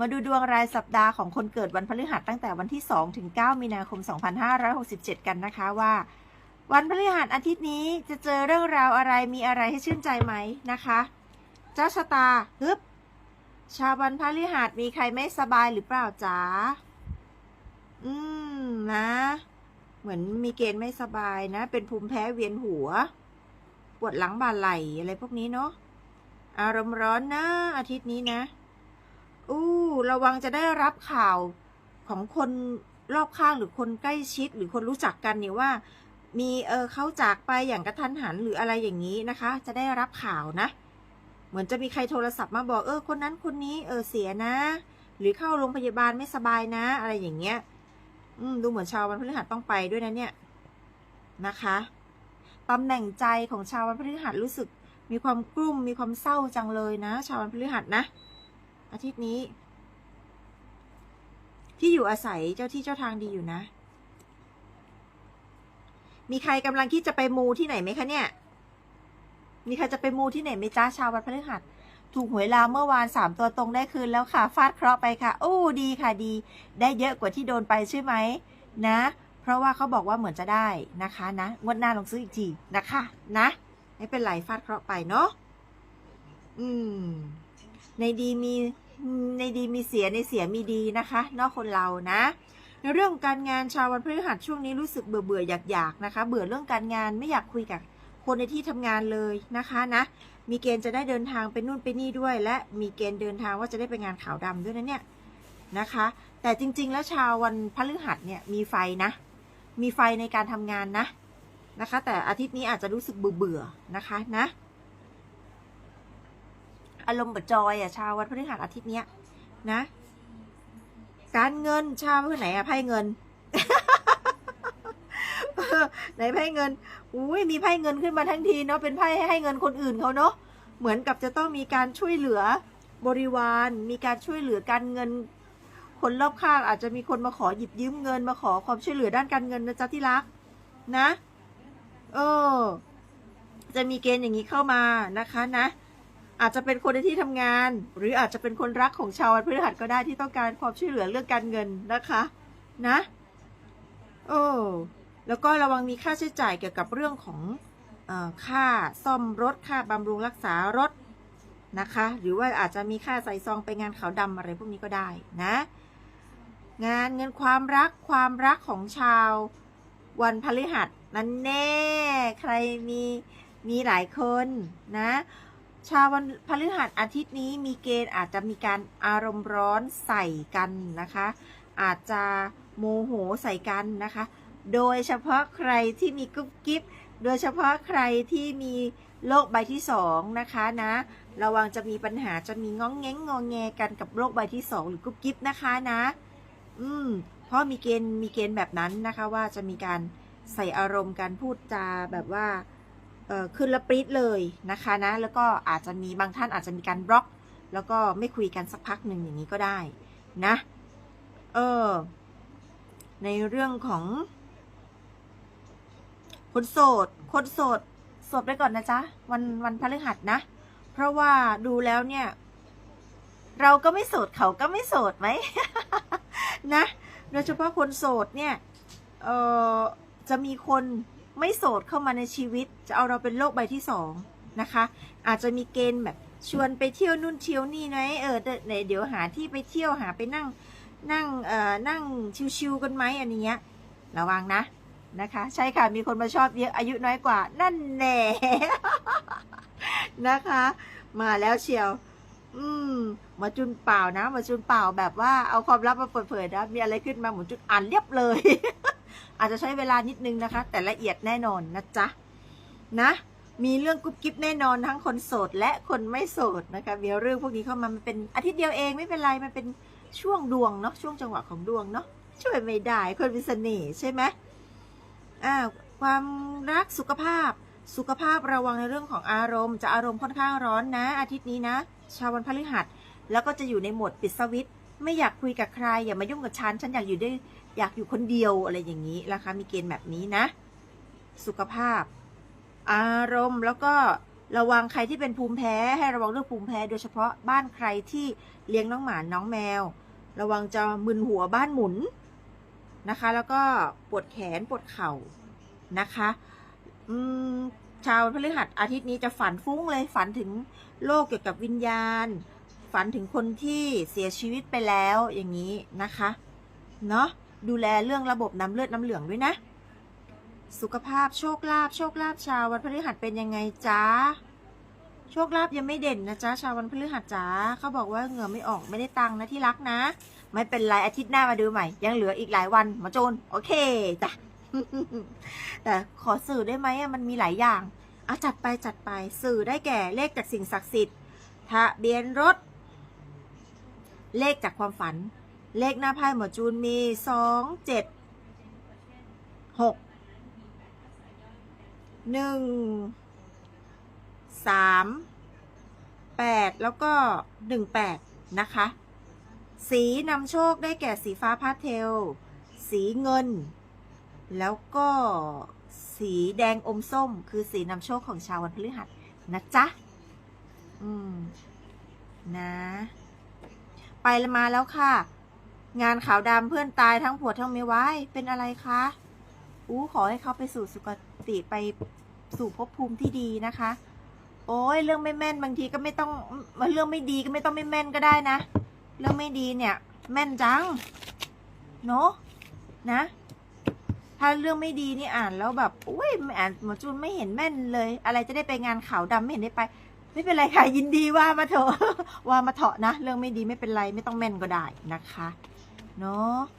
มาดูดวงรายสัปดาห์ของคนเกิดวันพฤหัสตั้งแต่วันที่ 2 ถึง 9 มีนาคม 2567 กันนะคะว่า วันพฤหัสอาทิตย์นี้จะเจอเรื่องราวอะไรมีอะไรให้ชื่นใจไหมนะคะ เจ้าชะตาฮึบชาววันพฤหัสมีใครไม่สบายหรือเปล่าจ๊ะอืมนะ เหมือนมีเกณฑ์ไม่สบายนะ เป็นภูมิแพ้เวียนหัว ปวดหลังบ่าไหล่อะไรพวกนี้เนาะอารมณ์ร้อนนะ อาทิตย์นี้นะ อู้ระวังจะได้รับข่าวของคนรอบข้างหรือคนใกล้ชิดหรือคนรู้จักกันเนี่ยว่า มีเออเขาจากไปอย่างกระทันหันหรืออะไรอย่างนี้นะคะ จะได้รับข่าวนะ เหมือนจะมีใครโทรศัพท์มาบอกเออคนนั้นคนนี้เออเสียนะ หรือเข้าโรงพยาบาลไม่สบายนะ อะไรอย่างเงี้ย อืมดูเหมือนชาววันพฤหัสต้องไปด้วยนะเนี่ยนะคะตำแหน่งใจของชาววันพฤหัสรู้สึกมีความกลุ้มมีความเศร้าจังเลยนะ ชาววันพฤหัสนะ อาทิตย์นี้ ที่อยู่อาศัยเจ้าที่เจ้าทางดีอยู่นะ มีใครกำลังคิดจะไปมูที่ไหนไหมคะเนี่ย มีใครจะไปมูที่ไหนไหมจ้าชาววันพฤหัสถูกหวยลาวเมื่อวานสามตัวตรงได้คืนแล้วค่ะ ฟาดเคราะห์ไปค่ะ โอ้ดีค่ะดี ได้เยอะกว่าที่โดนไปใช่ไหมนะ เพราะว่าเขาบอกว่าเหมือนจะได้นะคะนะงวดหน้าลองซื้ออีกทีนะคะ นะ ไม่เป็นไรฟาดเคราะห์ไปเนาะอืม ในดีมีในดีมีเสียในเสียมีดีนะคะนอกคนเรานะ ในเรื่องการงานชาววันพฤหัสช่วงนี้รู้สึกเบื่อเบื่ออยากอยากๆนะคะ เบื่อเรื่องการงานไม่อยากคุยกับคนในที่ทำงานเลยนะคะนะ มีเกณฑ์จะได้เดินทางไปนู่นไปนี่ด้วย และมีเกณฑ์เดินทางว่าจะได้ไปงานขาวดำด้วยนะเนี่ยนะคะ แต่จริง ๆ แล้วชาววันพฤหัสเนี่ยมีไฟนะ มีไฟในการทำงานนะนะคะ แต่อาทิตย์นี้อาจจะรู้สึกเบื่อเบื่อนะคะนะ อารมณ์แบบจอยอะชาววันพฤหัสอาทิตย์เนี้ยนะ การเงินชาวไหนอะไพ่เงินไหนไพ่เงินอุ้ยมีไพ่เงินขึ้นมาทั้งทีเนาะเป็นไพ่ให้เงินคนอื่นเขาเนาะเหมือนกับจะต้องมีการช่วยเหลือบริวารมีการช่วยเหลือการเงิน คนรอบข้างอาจจะมีคนมาขอหยิบยืมเงินมาขอความช่วยเหลือด้านการเงินนะจ๊ะที่รักนะ เออ จะมีเกณฑ์อย่างนี้เข้ามานะคะนะ อาจจะเป็นคนในที่ทำงาน หรืออาจจะเป็นคนรักของชาววันพฤหัสก็ได้ที่ต้องการความช่วยเหลือเรื่องการเงินนะคะ นะโอ้แล้วก็ระวังมีค่าใช้จ่ายเกี่ยวกับเรื่องของออค่าซ่อมรถค่าบำรุงรักษารถนะคะ หรือว่าอาจจะมีค่าใส่ซองไปงานขาวดำอะไรพวกนี้ก็ได้นะ งานเงินความรักความรักของชาววันพฤหัสนั้นแน่ ใครมีมีหลายคนนะ ชาววันพฤหัสอาทิตย์นี้มีเกณฑ์อาจจะมีการอารมณ์ร้อนใส่กันนะคะ อาจจะโมโหใส่กันนะคะ โดยเฉพาะใครที่มีกุ๊บกิ๊บโดยเฉพาะใครที่มีโรคใบที่สองนะคะนะ ระวังจะมีปัญหาจะมีง้องแง้งงองแงกันกับโรคใบที่สองหรือกุ๊บกิ๊บนะคะนะ อืมเพราะมีเกณฑ์มีเกณฑ์แบบนั้นนะคะว่าจะมีการใส่อารมณ์การพูดจาแบบว่า ขึ้นและปรี๊ดเลยนะคะนะ แล้วก็อาจจะมีบางท่านอาจจะมีการบล็อก แล้วก็ไม่คุยกันสักพักหนึ่งอย่างนี้ก็ได้นะ เออ ในเรื่องของ คนโสด คนโสดโสดไปก่อนนะจ๊ะ วันวันพฤหัสนะ เพราะว่าดูแล้วเนี่ย เราก็ไม่โสดเขาก็ไม่โสดไหมนะ โดยเฉพาะคนโสดเนี่ย เออจะมีคน ไม่โสดเข้ามาในชีวิต จะเอาเราเป็นโรคใบที่สองนะคะ อาจจะมีเกณฑ์แบบชวนไปเที่ยวนู่นเที่ยวนี่นะเออเดี๋ยวเดี๋ยวหาที่ไปเที่ยวหาไปนั่งนั่งเอ่อนั่งชิวๆกันไหมอันเนี้ยระวังนะนะคะ ใช่ค่ะมีคนมาชอบเยอะอายุน้อยกว่า นั่นแน่นะคะ มาแล้วเชียว อืมมาจุนเปล่านะมาจุนเปล่าแบบว่าเอาความลับมาเปิดเผยนะมีอะไรขึ้นมาหมุนจุดอ่านเรียบเลย อาจจะใช้เวลานิดนึงนะคะ แต่ละเอียดแน่นอนนะจ๊ะนะมีเรื่องกุ๊บกิ๊บแน่นอนทั้งคนโสดและคนไม่โสดนะคะมีเรื่องพวกนี้เข้ามามันเป็นอาทิตย์เดียวเองไม่เป็นไรมันเป็นช่วงดวงเนาะช่วงจังหวะของดวงเนาะช่วยไม่ได้คนมีเสน่ห์ใช่ไหมอ่าความรักสุขภาพสุขภาพระวังในเรื่องของอารมณ์ จะอารมณ์ค่อนข้างร้อนนะ อาทิตย์นี้นะ ชาววันพฤหัส แล้วก็จะอยู่ในโหมดปิดสวิตไม่อยากคุยกับใคร อย่ามายุ่งกับฉัน ฉันอยากอยู่ด้วย อยากอยู่คนเดียวอะไรอย่างนี้นะคะ มีเกณฑ์แบบนี้นะ สุขภาพ อารมณ์แล้วก็ระวังใครที่เป็นภูมิแพ้ให้ระวังเรื่องภูมิแพ้ โดยเฉพาะบ้านใครที่เลี้ยงน้องหมาน้องแมว ระวังจะมึนหัวบ้านหมุนนะคะ แล้วก็ปวดแขนปวดเข่านะคะอืมชาวพฤหัสอาทิตย์นี้จะฝันฟุ้งเลยฝันถึงโลกเกี่ยวกับวิญญาณ ฝันถึงคนที่เสียชีวิตไปแล้วอย่างนี้นะคะ เนาะ ดูแลเรื่องระบบน้ำเลือดน้ำเหลืองด้วยนะ สุขภาพโชคลาภโชคลาภชาววันพฤหัสเป็นยังไงจ๊ะโชคลาภยังไม่เด่นนะจ๊ะชาววันพฤหัสจ๊ะเขาบอกว่าเหงื่อไม่ออกไม่ได้ตังค์นะที่รักนะ ไม่เป็นไรอาทิตย์หน้ามาดูใหม่ ยังเหลืออีกหลายวันหมาโจนโอเคจ้ะแต่ขอสื่อได้ไหมมันมีหลายอย่างอะจัดไปจัดไปสื่อได้แก่เลขจากสิ่งศักดิ์สิทธิ์ทะเบียนรถ เลขจากความฝัน เลขหน้าไพ่หมอจูนมีสองเจ็ดหกหนึ่งสามแปดแล้วก็หนึ่งแปดนะคะ สีนำโชคได้แก่สีฟ้าพาเทล สีเงิน แล้วก็สีแดงอมส้ม คือสีนำโชคของชาววันพฤหัสนะจ๊ะ อืม นะ ไปล้วมาแล้วค่ะ งานขาวดำเพื่อนตายทั้งผัวทั้งเมียไว้เป็นอะไรคะอู้ขอให้เขาไปสู่สุคติไปสู่ภพภูมิที่ดีนะคะ โอ้ยเรื่องไม่แม่นบางทีก็ไม่ต้องเรื่องไม่ดีก็ไม่ต้องไม่แม่นก็ได้นะ เรื่องไม่ดีเนี่ย แม่นจังเนอะนะ ถ้าเรื่องไม่ดีนี่อ่านแล้วแบบอุ้ยอ่านหมอจูนไม่เห็นแม่นเลย อะไรจะได้ไปงานขาวดำไม่เห็นได้ไป ไม่เป็นไรค่ะยินดีว่ามาเถอะว่ามาเถอะนะ เรื่องไม่ดีไม่เป็นไรไม่ต้องแม่นก็ได้นะคะ เนาะ